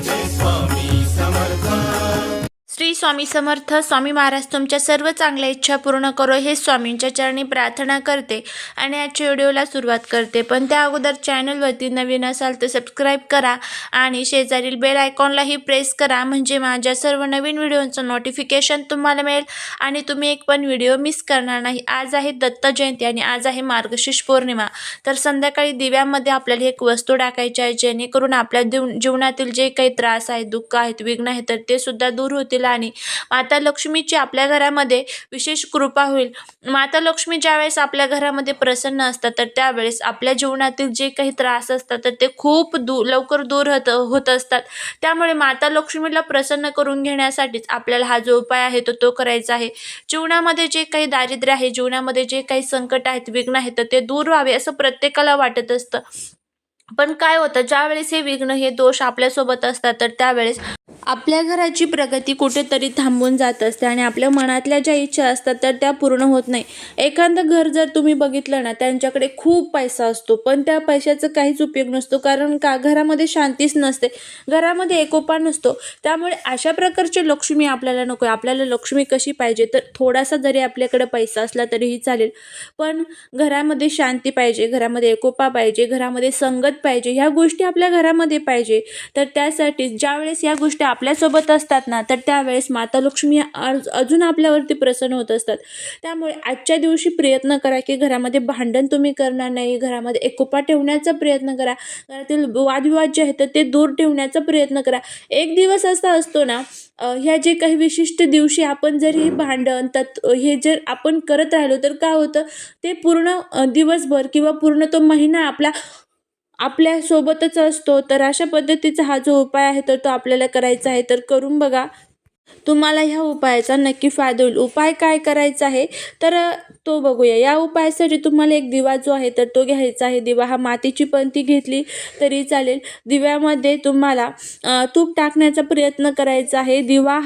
this one. Shri Swami Samarth Swami Maharaj तुमच्या सर्व चांगल्या इच्छा पूर्ण करो हे स्वामींच्या चरणी प्रार्थना करते आणि आजच्या व्हिडिओला सुरुवात करते. पण त्या अगोदर चॅनलवरती नवीन असाल तर सबस्क्राईब करा आणि शेजारील बेल आयकॉनलाही प्रेस करा म्हणजे माझ्या सर्व नवीन व्हिडिओचं नोटिफिकेशन तुम्हाला मिळेल आणि तुम्ही एक पण व्हिडिओ मिस करणार नाही. आज आहे दत्त जयंती आणि आज आहे मार्गशीर्ष पौर्णिमा. तर संध्याकाळी दिव्यामध्ये आपल्याला एक वस्तू टाकायची आहे जेणेकरून आपल्या जीवनातील जे काही त्रास आहेत दुःख आहेत विघ्न आहेत तर ते सुद्धा दूर होतील आणि माता लक्ष्मीची आपल्या घरामध्ये विशेष कृपा होईल. माता लक्ष्मी ज्यावेळेस आपल्या घरामध्ये प्रसन्न असतात तर त्यावेळेस आपल्या जीवनातील जे काही त्रास असतात तर ते खूप दू लवकर दूर होत होत असतात. त्यामुळे माता लक्ष्मीला प्रसन्न करून घेण्यासाठीच आपल्याला हा जो उपाय आहे तो तो करायचा आहे. जीवनामध्ये जे काही दारिद्र्य आहे जीवनामध्ये जे काही संकट आहेत विघ्न आहेत तर ते दूर व्हावे असं प्रत्येकाला वाटत असतं. पण काय होतं ज्यावेळेस हे विघ्न हे दोष आपल्यासोबत असतात तर त्यावेळेस आपल्या घराची प्रगती कुठेतरी थांबून जात असते आणि आपल्या मनातल्या ज्या इच्छा असतात तर त्या पूर्ण होत नाही. एखादं घर जर तुम्ही बघितलं ना त्यांच्याकडे खूप पैसा असतो पण त्या पैशाचा काहीच उपयोग नसतो कारण का घरामध्ये शांतीच नसते. घरामध्ये एकोपा नसतो. त्यामुळे अशा प्रकारची लक्ष्मी आपल्याला नको आहे. आपल्याला लक्ष्मी कशी पाहिजे? तर थोडासा जरी आपल्याकडे पैसा असला तरीही चालेल. पण घरामध्ये शांती पाहिजे घरामध्ये एकोपा पाहिजे घरामध्ये संगत पाहिजे ह्या गोष्टी आपल्या घरामध्ये पाहिजे. तर त्यासाठी ज्यावेळेस या गोष्टी आपल्यासोबत असतात ना तर त्यावेळेस माता लक्ष्मी अजून आपल्यावरती प्रसन्न होत असतात. त्यामुळे आजच्या दिवशी प्रयत्न करा की घरामध्ये भांडण तुम्ही करणार नाही घरामध्ये एकोपा ठेवण्याचा प्रयत्न करा घरातील वादविवाद जे आहेत तर ते दूर ठेवण्याचा प्रयत्न करा. एक दिवस असा असतो ना ह्या जे काही विशिष्ट दिवशी आपण जर हे भांडण तत् हे जर आपण करत राहिलो तर काय होतं? ते पूर्ण दिवसभर किंवा पूर्ण तो महिना आपला आपल्या सोबतच असतो तर अशा पद्धतीचा हा जो उपाय आहे तर तो आपल्याला करायचा आहे. तर करून बघा. तुम्हाला ह्या उपायाचा नक्की फायदा होईल. उपाय काय करायचा आहे तर तो बघूया. या उपायासाठी तुम्हाला एक दिवा जो आहे तर तो घ्यायचा आहे. दिवा हा मातीची पंथी घेतली तरी चालेल. दिव्यामध्ये तुम्हाला तूप टाकण्याचा प्रयत्न करायचा आहे. दिवा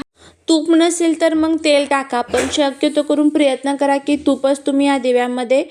तूप नसेल तर मग तेल टाका. पण शक्यतो करून प्रयत्न करा की तूपच तुम्ही या दिव्यामध्ये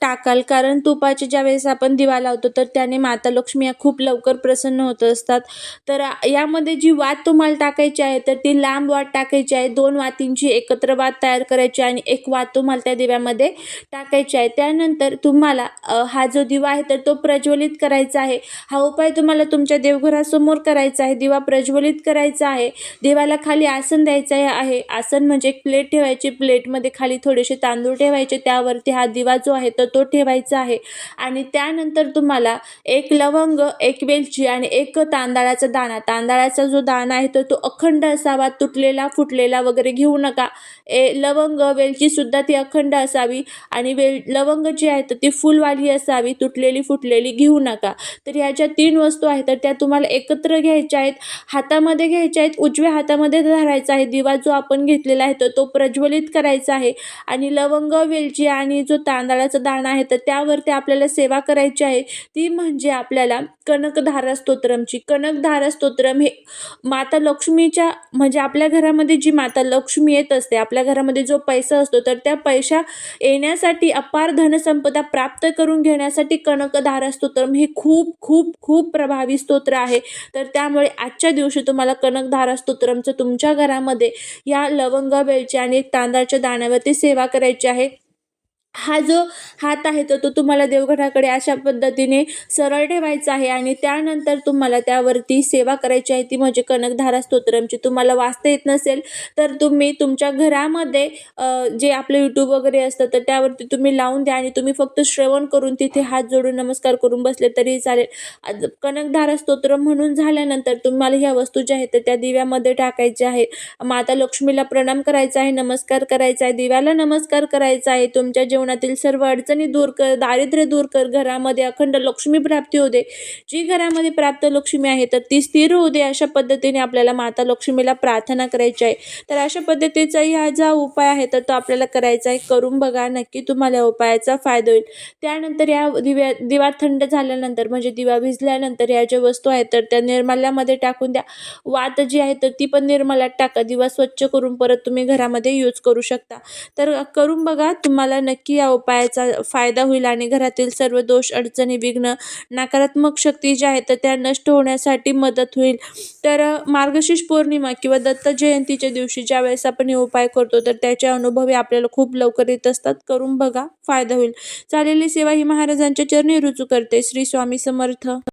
टाकाल. कारण तुपाचे ज्यावेळेस आपण दिवा लावतो तर त्याने माता लक्ष्मी या खूप लवकर प्रसन्न होत असतात. तर यामध्ये जी वात तुम्हाला टाकायची आहे तर ती लांब वात टाकायची आहे. दोन वातींची एकत्र वात तयार करायची आणि एक वात तुम्हाला त्या दिव्यामध्ये टाकायची आहे. त्यानंतर तुम्हाला हा जो दिवा आहे तर तो प्रज्वलित करायचा आहे. हा उपाय तुम्हाला तुमच्या देवघरासमोर करायचा आहे. दिवा प्रज्वलित करायचा आहे. देवाला खाली आसन द्यायचं आहे. आसन म्हणजे एक प्लेट ठेवायची. प्लेटमध्ये खाली थोडेसे तांदूळ ठेवायचे. त्यावरती हा दिवा जो आहे तर तो ठेवायचा आहे. आणि त्यानंतर तुम्हाला एक लवंग एक वेलची आणि एक तांदळाचा दाणा. तांदळाचा जो दाणा आहे तर तो अखंड असावा. तुटलेला फुटलेला वगैरे घेऊ नका. ए लवंग वेलचीसुद्धा ती अखंड असावी आणि वेल लवंग जी आहे तर ती फुलवाली असावी. तुटलेली फुटलेली घेऊ नका. तर ह्याच्या तीन वस्तू आहेत तर त्या तुम्हाला एकत्र घ्यायच्या आहेत. हातामध्ये घ्यायच्या आहेत. उजव्या हातामध्ये धरायचा आहे. दिवा जो आपण घेतलेला आहे तर तो प्रज्वलित करायचा आहे. आणि लवंग वेलची आणि जो तांदळाचा दाणा आहे तर त्यावरती आपल्याला सेवा करायची आहे. ती म्हणजे आपल्याला कनकधारा स्तोत्रमची कनकधारा स्तोत्रम हे माता लक्ष्मीच्या म्हणजे आपल्या घरामध्ये जी माता लक्ष्मी येत असते आपल्या घरामध्ये जो पैसा असतो तर त्या पैशा येण्यासाठी अपार धनसंपदा प्राप्त करून घेण्यासाठी कनकधारा स्तोत्रम हे खूप खूप खूप प्रभावी स्तोत्र आहे. तर त्यामुळे आजच्या दिवशी तुम्हाला कनकधारा स्तोत्रमचं तुमच्या घरामध्ये या लवंग वेलची आणि तांदळाच्या दाण्यावरती सेवा करायची आहे. हा जो हात आहे तर तो तुम्हाला देवघराकडे अशा पद्धतीने सरळ ठेवायचा आहे आणि त्यानंतर तुम्हाला त्यावरती सेवा करायची आहे. ती म्हणजे कनकधारा स्तोत्रमची. तुम्हाला वाचता येत नसेल तर तुम्ही तुमच्या घरामध्ये जे आपलं यूट्यूब वगैरे असतं तर त्यावरती तुम्ही लावून द्या आणि तुम्ही फक्त श्रवण करून तिथे हात जोडून नमस्कार करून बसले तरी चालेल. आज कनकधारा स्तोत्र म्हणून झाल्यानंतर तुम्हाला ह्या वस्तू ज्या आहेत तर त्या दिव्यामध्ये टाकायच्या आहे माता लक्ष्मीला प्रणाम करायचा आहे नमस्कार करायचा आहे दिव्याला नमस्कार करायचा आहे. तुमच्या जीवनातील सर्व अडचणी दूर कर दारिद्र्य दूर कर घरामध्ये अखंड लक्ष्मी प्राप्ती होऊ दे. जी घरामध्ये प्राप्त लक्ष्मी आहे तर ती स्थिर होऊ दे अशा पद्धतीने आपल्याला माता लक्ष्मीला प्रार्थना करायची आहे. तर अशा पद्धतीचा हा जो उपाय आहे तर तो आपल्याला करायचा आहे. करून बघा नक्की तुम्हाला या उपायाचा फायदा होईल. त्यानंतर या दिव्या दिवा थंड झाल्यानंतर म्हणजे दिवा भिजल्यानंतर या ज्या वस्तू आहेत तर त्या निर्माल्यामध्ये टाकून द्या. वात जी आहे तर ती पण निर्मलात टाका. दिवा स्वच्छ करून परत तुम्ही घरामध्ये यूज करू शकता. तर करून बघा तुम्हाला नक्की नक्की या उपायाचा फायदा होईल आणि घरातील सर्व दोष अडचणी विघ्न नकारात्मक शक्ती ज्या आहेत तर त्या नष्ट होण्यासाठी मदत होईल. तर मार्गशीर्ष पौर्णिमा किंवा दत्त जयंतीच्या दिवशी ज्या वेळेस आपण हे उपाय करतो तर त्याचे अनुभव आपल्याला खूप लवकर येत असतात. करून बघा फायदा होईल. चालेली सेवा ही महाराजांच्या चरणी रुजू करते. श्री स्वामी समर्थ.